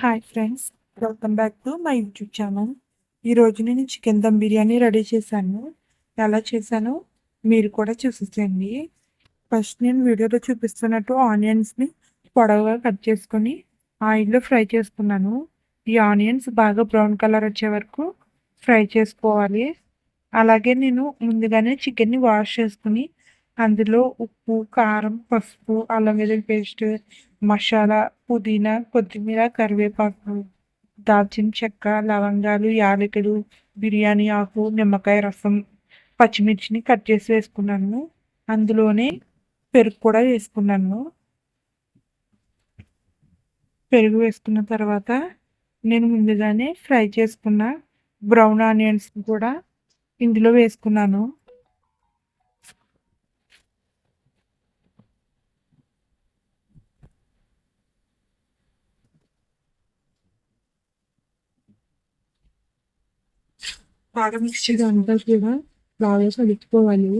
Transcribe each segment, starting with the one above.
Hi friends welcome back to my YouTube channel ఈరోజు నేను chicken dum biryani ready చేశాను. ఎలా చేశానో మీరు కూడా చూసేయండి ఫస్ట్ నేను వీడియోలో చూపిస్తున్నట్టు ఆనియన్స్ని పొడవుగా కట్ చేసుకొని ఆయిల్లో ఫ్రై చేసుకున్నాను. ఈ ఆనియన్స్ బాగా బ్రౌన్ కలర్ వచ్చే వరకు ఫ్రై చేసుకోవాలి. అలాగే నేను ముందుగానే చికెన్ని వాష్ చేసుకుని అందులో ఉప్పు కారం పసుపు అల్లం వెల్లుల్లి పేస్ట్ మసాలా పుదీనా కొత్తిమీర కరివేపాకు దాల్చిన చెక్క లవంగాలు యాలకులు బిర్యానీ ఆకు నిమ్మకాయ రసం పచ్చిమిర్చిని కట్ చేసి వేసుకున్నాను. అందులోనే పెరుగు కూడా వేసుకున్నాను. పెరుగు వేసుకున్న తర్వాత నేను ముందుగానే ఫ్రై చేసుకున్న బ్రౌన్ ఆనియన్స్ కూడా ఇందులో వేసుకున్నాను. బాగా మిక్స్ అంతా కూడా బాగా కలుపుకోవాలి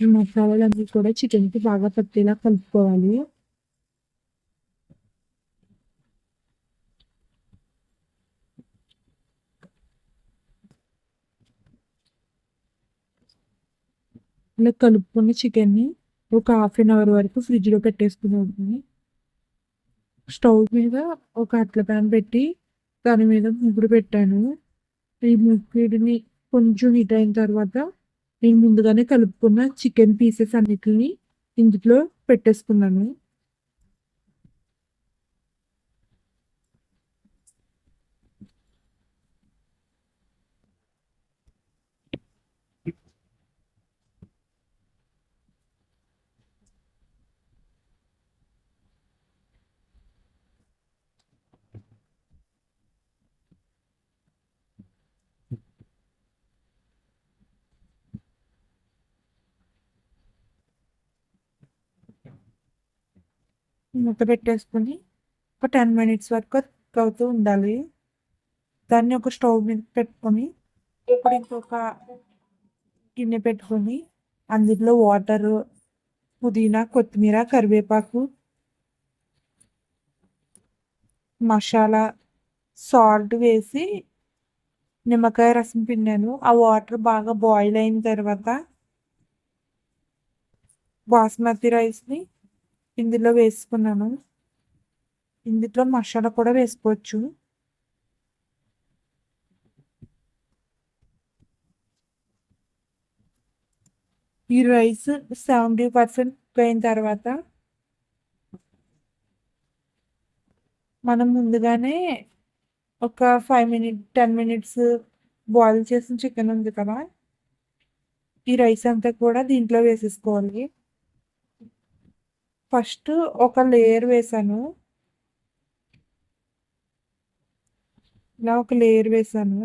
మసాలాలన్నీ కూడా చికెన్కి బాగా పట్టేలా కలుపుకోవాలి. ఇలా కలుపుకున్న చికెన్ని ఒక హాఫ్ అన్ అవర్ వరకు ఫ్రిడ్జ్లో పెట్టేసుకుని ఉంటుంది స్టవ్ మీద ఒక అట్ల ప్యాన్ పెట్టి దాని మీద ముగ్గురు పెట్టాను. ఈ ముక్కిడిని కొంచెం హీట్ అయిన తర్వాత నేను ముందుగానే కలుపుకున్న చికెన్ పీసెస్ అన్నిటిని ఇందులో పెట్టేసుకున్నాను. మూత పెట్టేసుకుని ఒక టెన్ మినిట్స్ వరకు కుక్ అవుతూ ఉండాలి. దాన్ని ఒక స్టవ్ మీద పెట్టుకొని ఇప్పుడు ఇంకొక గిన్నె పెట్టుకొని అందులో వాటర్ పుదీనా కొత్తిమీర కరివేపాకు మసాలా సాల్ట్ వేసి నిమ్మకాయ రసం పిండాను. ఆ వాటర్ బాగా బాయిల్ అయిన తర్వాత బాస్మతి రైస్ని ఇందులో వేసుకున్నాను. ఇందులో మసాలా కూడా వేసుకోవచ్చు. ఈ రైస్ సెవెంటీ పర్సెంట్ అయిన తర్వాత మనం ముందుగానే ఒక five minute ten minutes boil చేసిన చికెన్ ఉంది కదా. ఈ రైస్ అంతా కూడా దీంట్లో వేసేసుకోవాలి. ఫస్ట్ ఒక లేయర్ వేసాను. ఇలా ఒక లేయర్ వేసాను.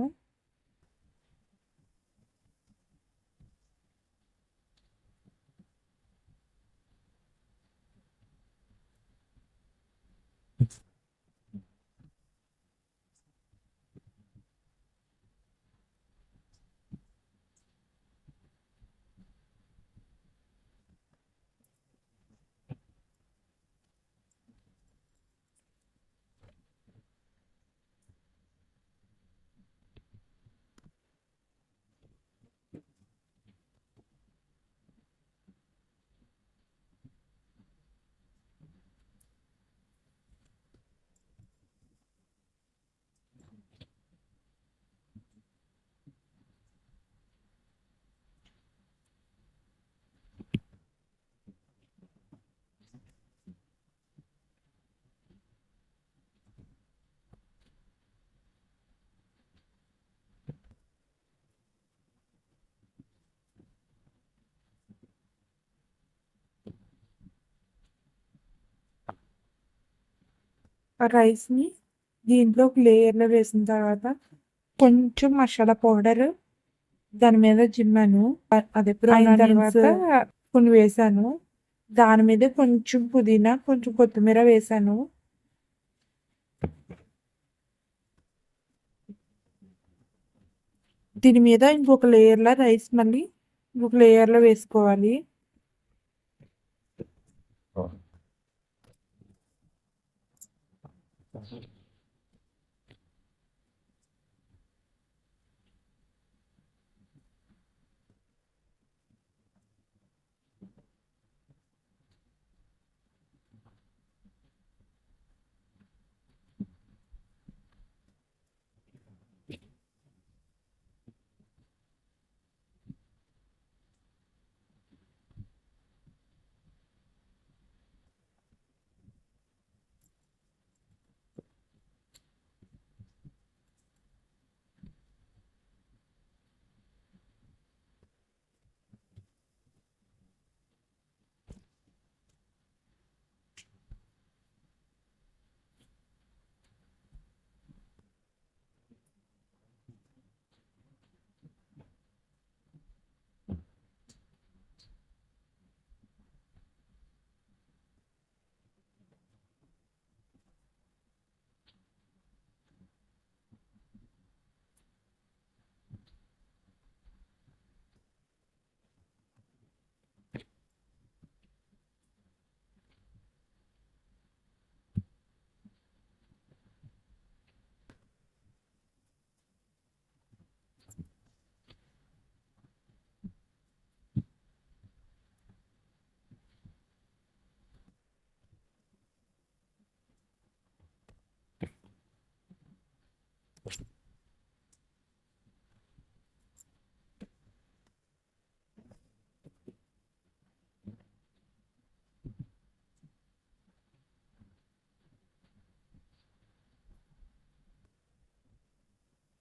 రైస్ని దీంట్లో ఒక లేయర్లో వేసిన తర్వాత కొంచెం మసాలా పౌడర్ దాని మీద జిమ్మాను అదే అయిన తర్వాత కొన్ని వేసాను. దాని మీద కొంచెం పుదీనా కొంచెం కొత్తిమీర వేసాను. దీని మీద ఇంకొక లేయర్లో రైస్ మళ్ళీ ఇంకొక లేయర్లో వేసుకోవాలి.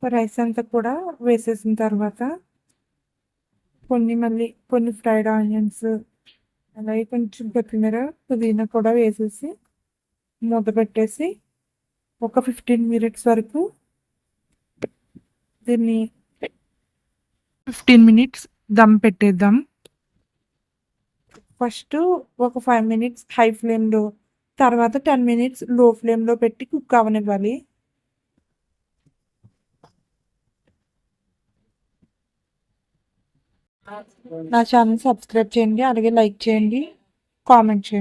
రైస్ అంతా కూడా వేసేసిన తర్వాత కొన్ని మళ్ళీ కొన్ని ఫ్రైడ్ ఆనియన్స్ అలాగే కొంచెం కొత్తిమీర పుదీనా కూడా వేసేసి మూత పెట్టేసి ఒక ఫిఫ్టీన్ మినిట్స్ వరకు దీన్ని ఫిఫ్టీన్ మినిట్స్ దమ్ పెట్టేద్దాం. ఫస్ట్ ఒక ఫైవ్ మినిట్స్ హై ఫ్లేమ్లో తర్వాత టెన్ మినిట్స్లో ఫ్లేమ్లో పెట్టి కుక్ అవనివ్వాలి. నా ఛానల్ సబ్స్క్రైబ్ చేయండి అలాగే లైక్ చేయండి కామెంట్ చేయండి.